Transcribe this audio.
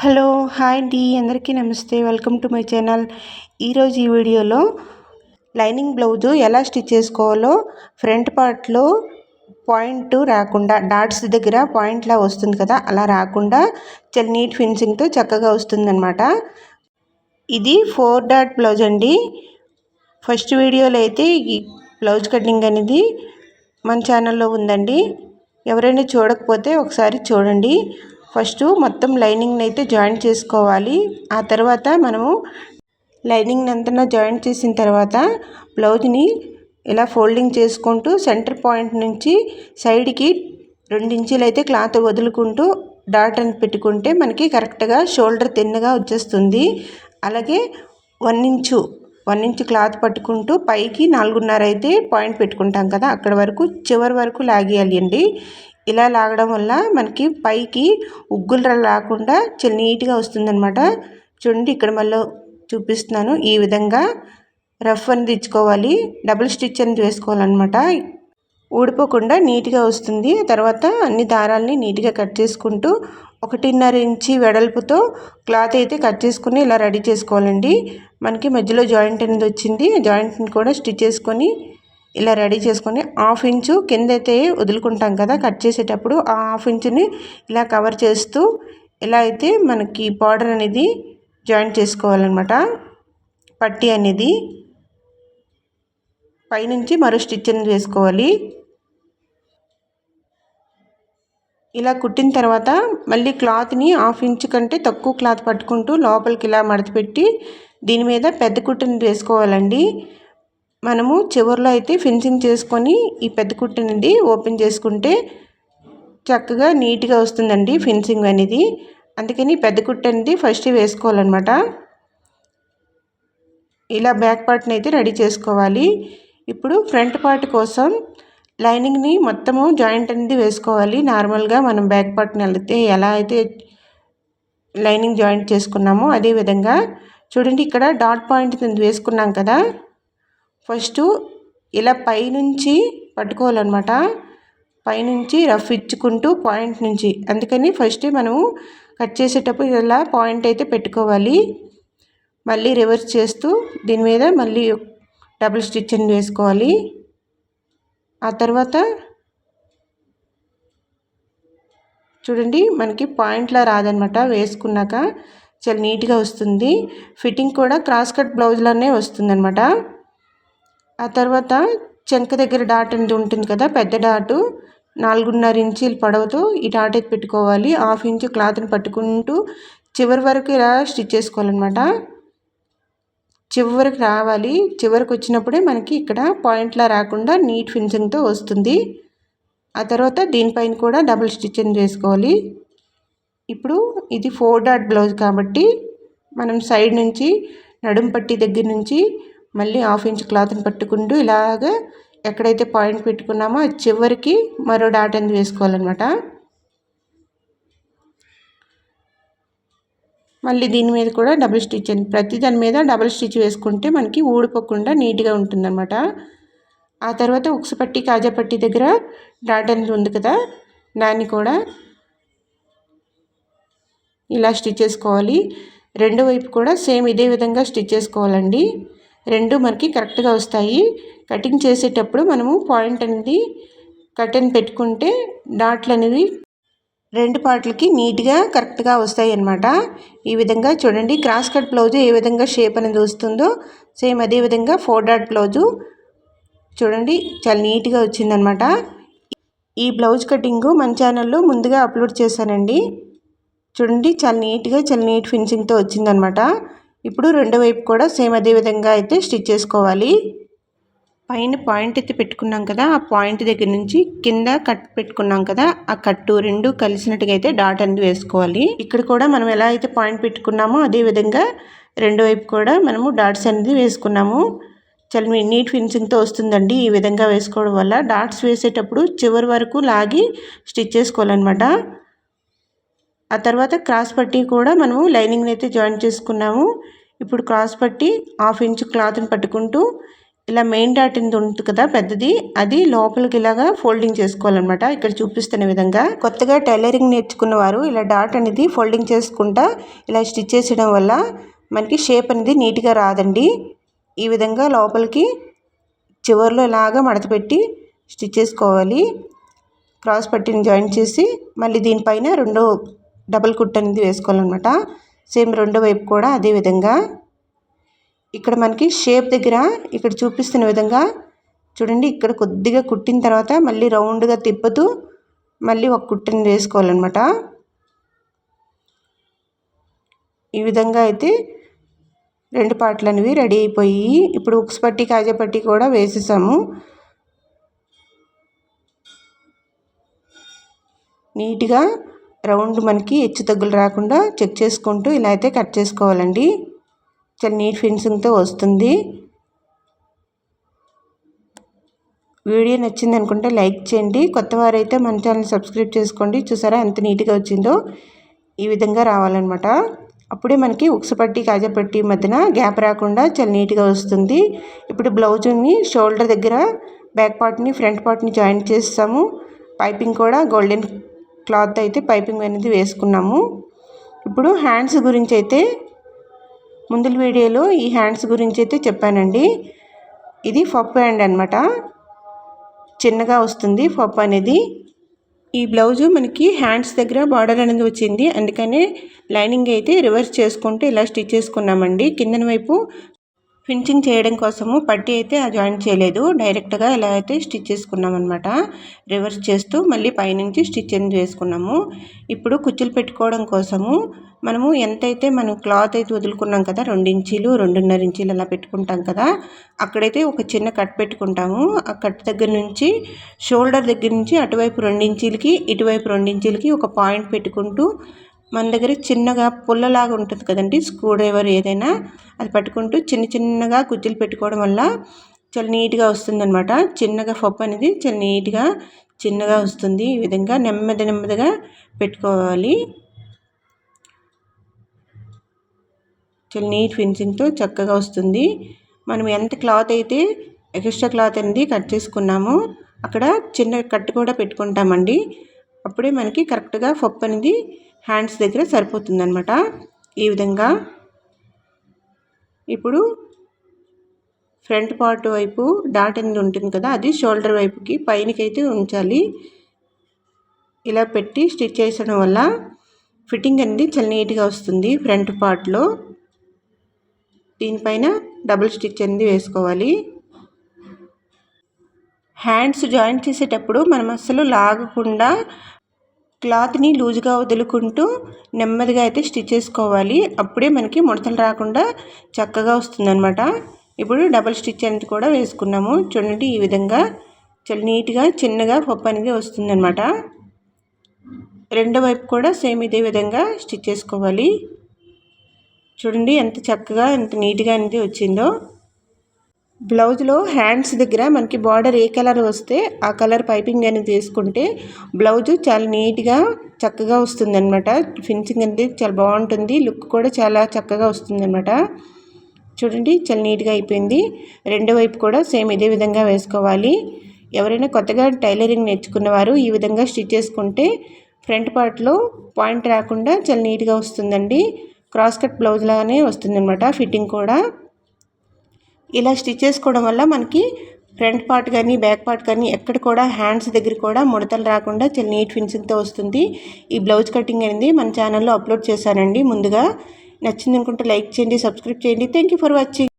Hello hi అండి. అందరికీ నమస్తే. Welcome to my channel. ఈరోజు ఈ వీడియోలో లైనింగ్ బ్లౌజు ఎలా స్టిచ్ చేసుకోవాలో ఫ్రంట్ పార్ట్లో పాయింట్ రాకుండా డాట్స్ దగ్గర పాయింట్లా వస్తుంది కదా అలా రాకుండా చాలా నీట్ ఫినిషింగ్తో చక్కగా వస్తుందన్నమాట. ఇది ఫోర్ డాట్ బ్లౌజ్ అండి. ఫస్ట్ వీడియోలో అయితే ఈ బ్లౌజ్ కటింగ్ అనేది మన ఛానల్లో ఉందండి. ఎవరైనా చూడకపోతే ఒకసారి చూడండి. ఫస్ట్ మొత్తం లైనింగ్ని అయితే జాయింట్ చేసుకోవాలి. ఆ తర్వాత మనము లైనింగ్ అంతా జాయింట్ చేసిన తర్వాత బ్లౌజ్ని ఇలా ఫోల్డింగ్ చేసుకుంటూ సెంటర్ పాయింట్ నుంచి సైడ్కి రెండించులు అయితే క్లాత్ వదులుకుంటూ డాట్ అని పెట్టుకుంటే మనకి కరెక్ట్గా షోల్డర్ తిన్నగా వచ్చేస్తుంది. అలాగే one inch one inch cloth పట్టుకుంటూ పైకి నాలుగున్నర అయితే పాయింట్ పెట్టుకుంటాం కదా అక్కడ వరకు చివరి వరకు లాగేయాలి అండి. ఇలా లాగడం వల్ల మనకి పైకి ఉగ్గులు రాకుండా చాలా నీట్గా వస్తుందన్నమాట. చూడండి ఇక్కడ మళ్ళీ చూపిస్తున్నాను ఈ విధంగా రఫ్ అని తెచ్చుకోవాలి డబుల్ స్టిచ్ అని వేసుకోవాలన్నమాట. ఊడిపోకుండా నీట్గా వస్తుంది తర్వాత అన్ని దారాలని నీట్గా కట్ చేసుకుంటూ ఒకటిన్నర ఇంచి వెడల్పుతో క్లాత్ అయితే కట్ చేసుకుని ఇలా రెడీ చేసుకోవాలండి. మనకి మధ్యలో జాయింట్ అనేది వచ్చింది. జాయింట్ని కూడా స్టిచ్ చేసుకొని ఇలా రెడీ చేసుకొని హాఫ్ ఇంచు కింద అయితే వదులుకుంటాం కదా కట్ చేసేటప్పుడు ఆ హాఫ్ ఇంచుని ఇలా కవర్ చేస్తూ ఇలా అయితే మనకి బార్డర్ అనేది జాయింట్ చేసుకోవాలన్నమాట. పట్టి అనేది పైనుంచి మరో స్టిచ్ అనేది వేసుకోవాలి. ఇలా కుట్టిన తర్వాత మళ్ళీ క్లాత్ని హాఫ్ ఇంచ్ కంటే తక్కువ క్లాత్ పట్టుకుంటూ లోపలికి ఇలా మడతపెట్టి దీని మీద పెద్ద కుట్టిని వేసుకోవాలండి. మనము చివరిలో అయితే ఫినిషింగ్ చేసుకొని ఈ పెద్ద కుట్టనిది ఓపెన్ చేసుకుంటే చక్కగా నీట్గా వస్తుందండి ఫినిషింగ్ అనేది. అందుకని పెద్ద కుట్టు అనేది ఫస్ట్ వేసుకోవాలన్నమాట. ఇలా బ్యాక్ పార్ట్ని అయితే రెడీ చేసుకోవాలి. ఇప్పుడు ఫ్రంట్ పార్ట్ కోసం లైనింగ్ని మొత్తము జాయింట్ అనేది వేసుకోవాలి. నార్మల్గా మనం బ్యాక్ పార్ట్ని వెళ్తే ఎలా అయితే లైనింగ్ జాయింట్ చేసుకున్నామో అదేవిధంగా చూడండి ఇక్కడ డాట్ పాయింట్ వేసుకున్నాం కదా. ఫస్ట్ ఇలా పైనుంచి పట్టుకోవాలన్నమాట. పైనుంచి రఫ్ ఇచ్చుకుంటూ పాయింట్ నుంచి. అందుకని ఫస్ట్ మనము కట్ చేసేటప్పుడు ఇలా పాయింట్ అయితే పెట్టుకోవాలి. మళ్ళీ రివర్స్ చేస్తూ దీని మీద మళ్ళీ డబుల్ స్టిచ్ అని వేసుకోవాలి. ఆ తర్వాత చూడండి మనకి పాయింట్లా రాదనమాట వేసుకున్నాక చాలా నీట్గా వస్తుంది. ఫిట్టింగ్ కూడా క్రాస్ కట్ బ్లౌజ్లోనే వస్తుందన్నమాట. ఆ తర్వాత చెంక దగ్గర డాట్ అనేది ఉంటుంది కదా పెద్ద డాటు. నాలుగున్నర ఇంచీలు పొడవుతో ఈ డాట్ అయితే పెట్టుకోవాలి. హాఫ్ ఇంచు క్లాత్ని పట్టుకుంటూ చివరి వరకు ఇలా స్టిచ్ చేసుకోవాలన్నమాట. చివరికి రావాలి. చివరికి వచ్చినప్పుడే మనకి ఇక్కడ పాయింట్లా రాకుండా నీట్ ఫినిషింగ్తో వస్తుంది. ఆ తర్వాత దీనిపైన కూడా డబుల్ స్టిచ్చింగ్ చేసుకోవాలి. ఇప్పుడు ఇది ఫోర్ డాట్ బ్లౌజ్ కాబట్టి మనం సైడ్ నుంచి నడుం పట్టి దగ్గర నుంచి మళ్ళీ హాఫ్ ఇంచ్ క్లాత్ని పట్టుకుంటూ ఇలాగ ఎక్కడైతే పాయింట్ పెట్టుకున్నామో చివరికి మరో డాట్ అనేది వేసుకోవాలన్నమాట. మళ్ళీ దీని మీద కూడా డబుల్ స్టిచ్ అండి. ప్రతి దాని మీద డబుల్ స్టిచ్ వేసుకుంటే మనకి ఊడిపోకుండా నీట్గా ఉంటుందన్నమాట. ఆ తర్వాత ఉక్సుపట్టి పట్టి దగ్గర డాట్ అనేది ఉంది కదా దాన్ని కూడా ఇలా స్టిచ్ చేసుకోవాలి. రెండు వైపు కూడా సేమ్ ఇదే విధంగా స్టిచ్ చేసుకోవాలండి. రెండు మనకి కరెక్ట్గా వస్తాయి. కటింగ్ చేసేటప్పుడు మనము పాయింట్ అనేది కటన్ పెట్టుకుంటే డాట్లు అనేవి రెండు పార్ట్లకి నీట్గా కరెక్ట్గా వస్తాయి అన్నమాట ఈ విధంగా చూడండి క్రాస్ కట్ బ్లౌజు ఏ విధంగా షేప్ అనేది వస్తుందో సేమ్ అదే విధంగా ఫోర్ డాట్ బ్లౌజు చూడండి చాలా నీట్గా వచ్చిందనమాట ఈ బ్లౌజ్ కటింగు మన ఛానల్లో ముందుగా అప్లోడ్ చేశానండి. చూడండి చాలా నీట్గా చాలా నీట్ ఫినిషింగ్తో వచ్చిందనమాట ఇప్పుడు రెండో వైపు కూడా సేమ్ అదే విధంగా అయితే స్టిచ్ చేసుకోవాలి. పైన పాయింట్ అయితే పెట్టుకున్నాం కదా ఆ పాయింట్ దగ్గర నుంచి కింద కట్ పెట్టుకున్నాం కదా ఆ కట్టు రెండు కలిసినట్టుగా అయితే డాట్ అనేది వేసుకోవాలి. ఇక్కడ కూడా మనం ఎలా అయితే పాయింట్ పెట్టుకున్నామో అదే విధంగా రెండు వైపు కూడా మనము డాట్స్ అనేది వేసుకున్నాము. చాలా నీట్ ఫినిషింగ్తో వస్తుందండి ఈ విధంగా వేసుకోవడం వల్ల. డాట్స్ వేసేటప్పుడు చివరి వరకు లాగి స్టిచ్ చేసుకోవాలన్నమాట. ఆ తర్వాత క్రాస్ పట్టి కూడా మనము లైనింగ్ని అయితే జాయిన్ చేసుకున్నాము. ఇప్పుడు క్రాస్ పట్టి హాఫ్ ఇంచ్ క్లాత్ని పట్టుకుంటూ ఇలా మెయిన్ డాట్ అనేది ఉంటుంది కదా పెద్దది అది లోపలికి ఇలాగా ఫోల్డింగ్ చేసుకోవాలన్నమాట. ఇక్కడ చూపిస్తున్న విధంగా కొత్తగా టైలరింగ్ నేర్చుకున్న వారు ఇలా డాట్ అనేది ఫోల్డింగ్ చేసుకుంటా ఇలా స్టిచ్ చేసడం వల్ల మనకి షేప్ అనేది నీట్గా రాదండి. ఈ విధంగా లోపలికి చివరిలో ఇలాగా మడత పెట్టి స్టిచ్ చేసుకోవాలి. క్రాస్ పట్టిని జాయిన్ చేసి మళ్ళీ దీనిపైన రెండో డబల్ కుట్ అనేది వేసుకోవాలన్నమాట. సేమ్ రెండో వైపు కూడా అదే విధంగా ఇక్కడ మనకి షేప్ దగ్గర ఇక్కడ చూపిస్తున్న విధంగా చూడండి ఇక్కడ కొద్దిగా కుట్టిన తర్వాత మళ్ళీ రౌండ్గా తిప్పుతూ మళ్ళీ ఒక కుట్టని వేసుకోవాలన్నమాట. ఈ విధంగా అయితే రెండు పాటలు అనేవి రెడీ అయిపోయి ఇప్పుడు ఉక్స్ పట్టి కాజా పట్టి కూడా వేసేసాము. నీట్గా రౌండ్ మనకి హెచ్చు తగ్గులు రాకుండా చెక్ చేసుకుంటూ ఇలా అయితే కట్ చేసుకోవాలండి. చాలా నీట్ ఫినిషింగ్తో వస్తుంది. వీడియో నచ్చింది అనుకుంటే లైక్ చేయండి. కొత్త వారైతే మన ఛానల్ సబ్స్క్రైబ్ చేసుకోండి. చూసారా ఎంత నీట్గా వచ్చిందో? ఈ విధంగా రావాలన్నమాట. అప్పుడే మనకి ఉక్సపట్టి కాజపట్టి మధ్యన గ్యాప్ రాకుండా చాలా నీట్గా వస్తుంది. ఇప్పుడు బ్లౌజ్ని షోల్డర్ దగ్గర బ్యాక్ పార్ట్ని ఫ్రంట్ పార్ట్ని జాయింట్ చేస్తాము. పైపింగ్ కూడా గోల్డెన్ క్లాత్ అయితే పైపింగ్ అనేది వేసుకున్నాము. ఇప్పుడు హ్యాండ్స్ గురించి అయితే ముందు వీడియోలో ఈ హ్యాండ్స్ గురించి అయితే చెప్పానండి. ఇది ఫప్ హ్యాండ్ అనమాట చిన్నగా వస్తుంది ఫప్ అనేది. ఈ బ్లౌజు మనకి హ్యాండ్స్ దగ్గర బార్డర్ అనేది వచ్చింది. అందుకనే లైనింగ్ అయితే రివర్స్ చేసుకుంటే ఇలా స్టిచ్ చేసుకున్నామండి. కిందన వైపు ఫినిషింగ్ చేయడం కోసము పట్టి అయితే జాయింట్ చేయలేదు. డైరెక్ట్గా ఇలా అయితే స్టిచ్ చేసుకున్నాం అనమాట రివర్స్ చేస్తూ మళ్ళీ పైనుంచి స్టిచ్ అనేది వేసుకున్నాము ఇప్పుడు కుచ్చులు పెట్టుకోవడం కోసము మనము ఎంతైతే మనం క్లాత్ అయితే వదులుకున్నాం కదా రెండు ఇంచీలు రెండున్నర ఇంచీలు అలా పెట్టుకుంటాం కదా అక్కడైతే ఒక చిన్న కట్ పెట్టుకుంటాము. ఆ కట్ దగ్గర నుంచి షోల్డర్ దగ్గర నుంచి అటువైపు రెండు ఇంచీలకి ఇటువైపు రెండు ఇంచీలకి ఒక పాయింట్ పెట్టుకుంటూ మన దగ్గర చిన్నగా పుల్లలాగా ఉంటుంది కదండి స్క్రూ డ్రైవర్ ఏదైనా. అది పట్టుకుంటూ చిన్న చిన్నగా గుజ్జులు పెట్టుకోవడం వల్ల చాలా నీట్గా వస్తుందన్నమాట. చిన్నగా పప్పు అనేది చాలా నీట్గా చిన్నగా వస్తుంది. ఈ విధంగా నెమ్మది నెమ్మదిగా పెట్టుకోవాలి. చాలా నీట్ ఫినిషింగ్తో చక్కగా వస్తుంది. మనం ఎంత క్లాత్ అయితే ఎక్స్ట్రా క్లాత్ అనేది కట్ చేసుకున్నామో అక్కడ చిన్న కట్ కూడా పెట్టుకుంటామండి. అప్పుడే మనకి కరెక్ట్గా పప్పు అనేది హ్యాండ్స్ దగ్గర సరిపోతుందన్నమాట. ఈ విధంగా ఇప్పుడు ఫ్రంట్ పార్ట్ వైపు డాట్ అనేది ఉంటుంది కదా అది షోల్డర్ వైపుకి పైనకైతే ఉంచాలి. ఇలా పెట్టి స్టిచ్ చేసడం వల్ల ఫిట్టింగ్ అనేది చాలా నీట్గా వస్తుంది ఫ్రంట్ పార్ట్లో. దీనిపైన డబుల్ స్టిచ్ అనేది వేసుకోవాలి. హ్యాండ్స్ జాయింట్ చేసేటప్పుడు మనం అసలు లాగకుండా క్లాత్ని లూజ్గా వదులుకుంటూ నెమ్మదిగా అయితే స్టిచ్ చేసుకోవాలి. అప్పుడే మనకి ముడతలు రాకుండా చక్కగా వస్తుందన్నమాట. ఇప్పుడు డబల్ స్టిచ్ అనేది కూడా వేసుకున్నాము. చూడండి ఈ విధంగా చాలా నీట్గా చిన్నగా పప్పు అనేది వస్తుందన్నమాట. రెండో వైపు కూడా సేమ్ ఇదే విధంగా స్టిచ్ చేసుకోవాలి. చూడండి ఎంత చక్కగా ఎంత నీట్గా అనేది వచ్చిందో. బ్లౌజ్లో హ్యాండ్స్ దగ్గర మనకి బార్డర్ ఏ కలర్ వస్తే ఆ కలర్ పైపింగ్ అనేది తీసుకుంటే బ్లౌజు చాలా నీట్గా చక్కగా వస్తుంది అనమాట ఫినిషింగ్ అనేది చాలా బాగుంటుంది. లుక్ కూడా చాలా చక్కగా వస్తుంది అనమాట చూడండి చాలా నీట్గా అయిపోయింది. రెండో వైపు కూడా సేమ్ ఇదే విధంగా వేసుకోవాలి. ఎవరైనా కొత్తగా టైలరింగ్ నేర్చుకున్నవారు ఈ విధంగా స్టిచ్ చేసుకుంటే ఫ్రంట్ పార్ట్లో పాయింట్ రాకుండా చాలా నీట్గా వస్తుందండి. క్రాస్ కట్ బ్లౌజ్ లాగానే వస్తుందన్నమాట. ఫిట్టింగ్ కూడా. ఇలా స్టిచ్ చేసుకోవడం వల్ల మనకి ఫ్రంట్ పార్ట్ కానీ బ్యాక్ పార్ట్ కానీ ఎక్కడ కూడా హ్యాండ్స్ దగ్గర కూడా ముడతలు రాకుండా చాలా నీట్ ఫినిషింగ్తో వస్తుంది. ఈ బ్లౌజ్ కటింగ్ అనేది మన ఛానల్లో అప్లోడ్ చేశానండి. ముందుగా నచ్చింది అనుకుంటే లైక్ చేయండి సబ్స్క్రైబ్ చేయండి. Thank for watching.